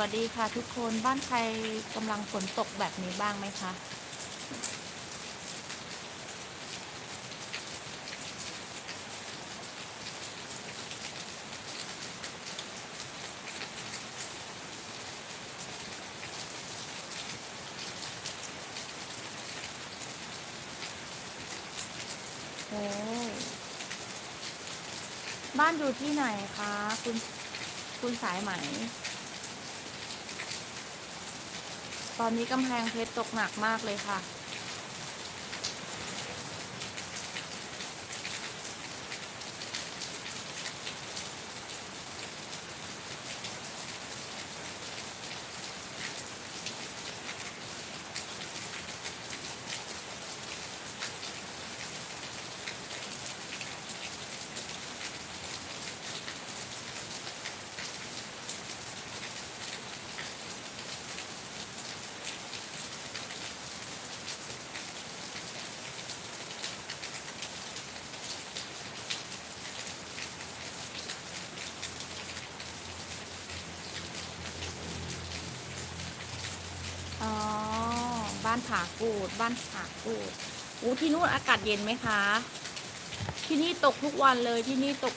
วัสดีค่ะทุกคนบ้านใครกำลังฝนตกแบบนี้บ้างไหมคะ โอ้บ้านอยู่ที่ไหนคะ คุณคุณสายไหม ตอนนี้กำแพงเพชรตกหนักมากเลยค่ะ ผากูด บ้านผากูดอู้ที่นู่นอากาศเย็นไหมคะ ที่นี่ตกทุกวันเลยที่นี่ตก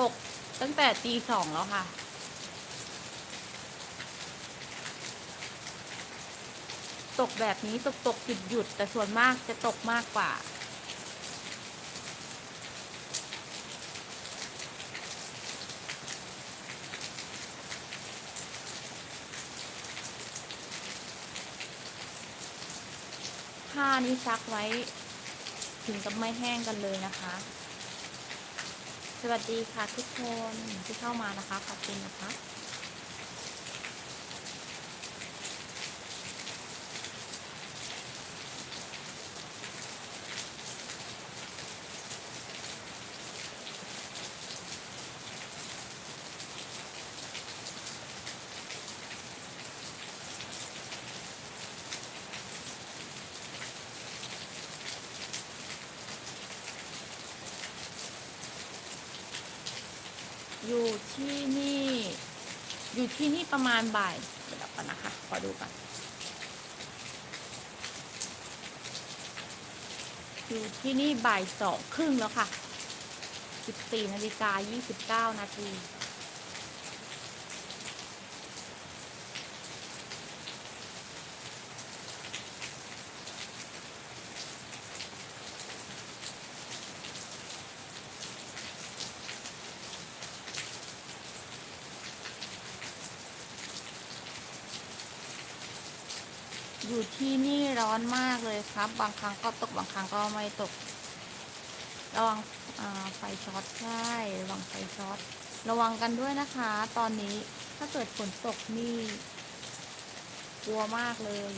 ตกตั้งแต่ตีสองแล้วค่ะ ตกแบบนี้ตกตกหยุดหยุดแต่ส่วนมากจะตกมากกว่า ผ้านี้ซักไว้ ถึงกับไม่แห้งกันเลยนะคะ สวัสดีค่ะทุกคนที่เข้ามานะคะ ขอบคุณนะคะ อยู่ที่นี่ อยู่ที่นี่ประมาณบ่ายเดี๋ยวก่อนนะคะ ขอดูก่อน อยู่ที่นี่บ่ายสองครึ่งแล้วค่ะ 14นาฬิกา29นาที ที่นี่ร้อนมากเลยครับ บางครั้งก็ตกบางครั้งก็ไม่ตก ระวังไฟช็อตใช่ระวังไฟช็อต ระวังกันด้วยนะคะ ตอนนี้ถ้าเกิดฝนตกนี่ กลัวมากเลย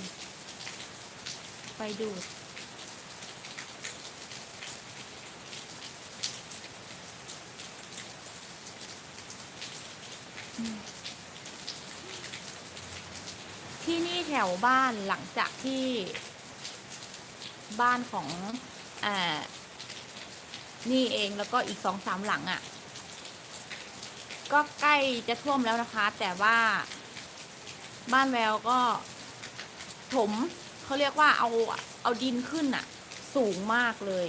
ไฟดูดที่นี่แถวบ้านหลังจากที่บ้านของอนี่เองแล้วก็อีกสองสามหลังอะ่ะ ก็ใกล้จะท่วมแล้วนะคะ แต่ว่าบ้านแววก็ถมเขาเรียกว่าเอาเอาดินขึ้นอะ่ะ สูงมากเลย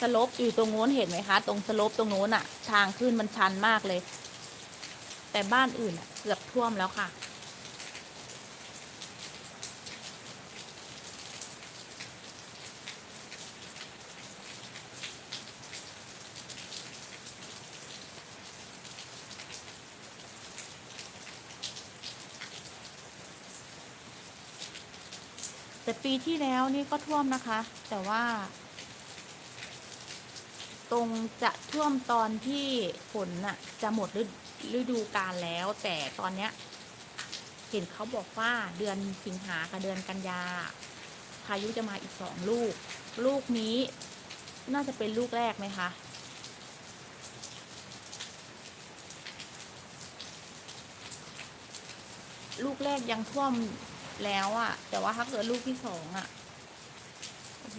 สลบอยู่ตรงโน้นเห็นไหมคะ ตรงสลบตรงโน้นอะ่ะ ทางขึ้นมันชันมากเลย แต่บ้านอื่นอะ่ะ เกือบท่วมแล้วค่ะ แต่ปีที่แล้วนี่ก็ท่วมนะคะ แต่ว่า ตรงจะท่วมตอนที่ฝนน่ะ จะหมดฤดูกาลแล้ว แต่ตอนเนี้ย เห็นเขาบอกว่าเดือนสิงหากับเดือนกันยาพายุจะมาอีกสองลูก ลูกนี้น่าจะเป็นลูกแรกไหมคะลูกแรกยังท่วม แล้วอะ่ะแต่ว่าถ้าเกิดลูกที่สองอะ่ะโอ้โห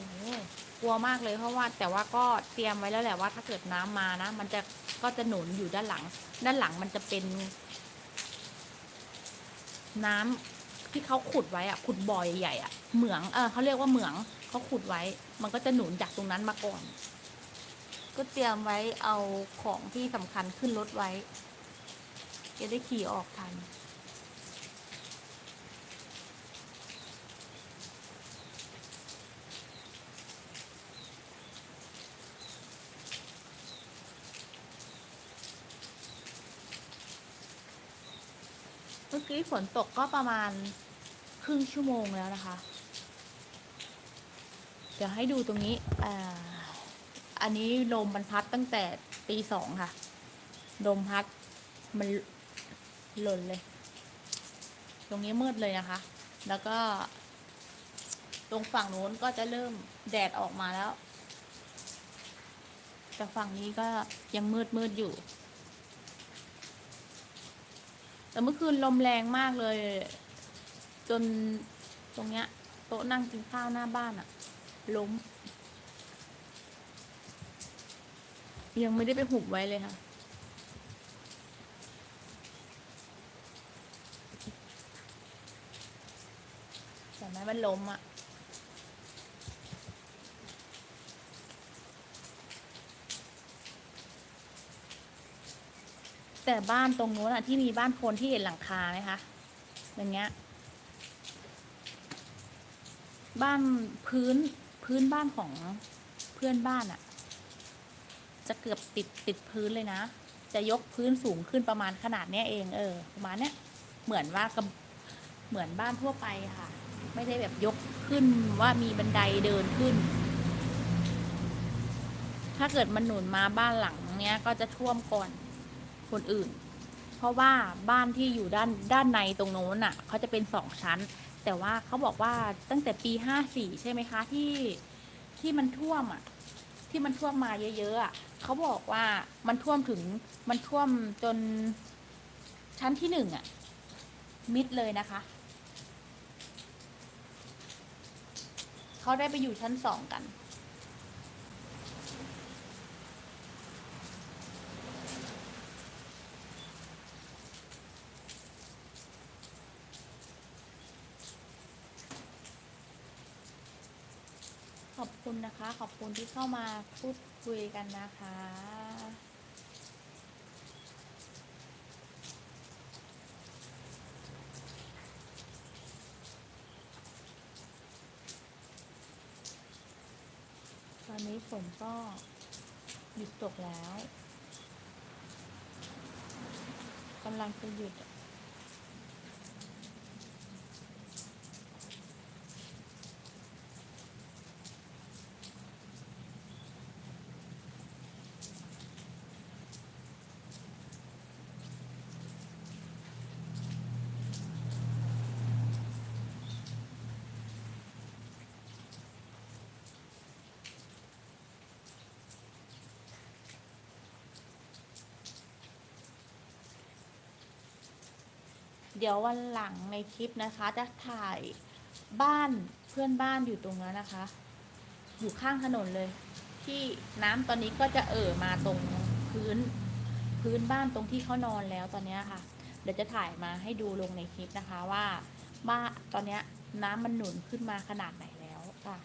กลัวมากเลยเพราะว่า แต่ว่าก็เตรียมไว้แล้วแหละว่าถ้าเกิดน้ำมานะ มันจะก็จะหนุนอยู่ด้านหลัง ด้านหลังมันจะเป็น น้ำที่เขาขุดไว้อะขุดบ่อใหญ่ๆอะเหมืองเออเขาเรียกว่าเหมืองเขาขุดไว้ มันก็จะหนุนจากตรงนั้นมาก่อน ก็เตรียมไว้เอาของที่สำคัญขึ้นรถไว้จะได้ขี่ออกทัน กี้ฝนตกก็ประมาณครึ่งชั่วโมงแล้วนะคะ เดี๋ยวให้ดูตรงนี้อ่าอันนี้ลมมันพัดตั้งแต่ตีสองค่ะ ลมพัดมันหล่นเลย ตรงนี้มืดเลยนะคะ แล้วก็ ตรงฝั่งนู้นก็จะเริ่มแดดออกมาแล้ว แต่ฝั่งนี้ก็ยังมืดมืดอยู่ แต่เมื่อคืนลมแรงมากเลย จนตรงเนี้ย โต๊ะนั่งกินข้าวหน้าบ้านอะล้ม ยังไม่ได้ไปหุบไว้เลยค่ะแต่แม้มันล้มอะ แต่บ้านตรงนู้นอะที่มีบ้านคนที่เห็นหลังคาไหมคะอย่างเงี้ย บ้านพื้นพื้นบ้านของเพื่อนบ้านอะจะเกือบติดติดพื้นเลยนะ จะยกพื้นสูงขึ้นประมาณขนาดเนี้ยเองเออประมาณเนี้ยเหมือนว่ากำเหมือนบ้านทั่วไปค่ะ ไม่ได้แบบยกขึ้นว่ามีบันไดเดินขึ้น ถ้าเกิดมันหนุนมาบ้านหลังเนี้ยก็จะท่วมก่อน คนอื่น เพราะว่าบ้านที่อยู่ด้านด้านในตรงโน้นอะเขาจะเป็นสองชั้น แต่ว่าเขาบอกว่าตั้งแต่ปีห้าสี่ใช่ไหมคะที่ที่มันท่วมอะที่มันท่วมมาเยอะๆอะเขาบอกว่ามันท่วมถึงมันท่วมจนชั้นที่หนึ่งอะ มิดเลยนะคะเขาได้ไปอยู่ชั้นสองกัน อบคุณนะคะ ขอบคุณที่เข้ามาพูดคุยกันนะคะตอนนี้ฝนก็หยุดตกแล้วกำลังจะหยุด เดี๋ยววันหลังในคลิปนะคะ จะถ่ายบ้านเพื่อนบ้านอยู่ตรงนั้นนะคะ อยู่ข้างถนนเลย ที่น้ำตอนนี้ก็จะเอ่อมาตรงพื้นพื้นบ้านตรงที่เขานอนแล้วตอนนี้ค่ะ เดี๋ยวจะถ่ายมาให้ดูลงในคลิปนะคะว่าบ้านตอนนี้น้ำมันหนุนขึ้นมาขนาดไหนแล้วค่ะ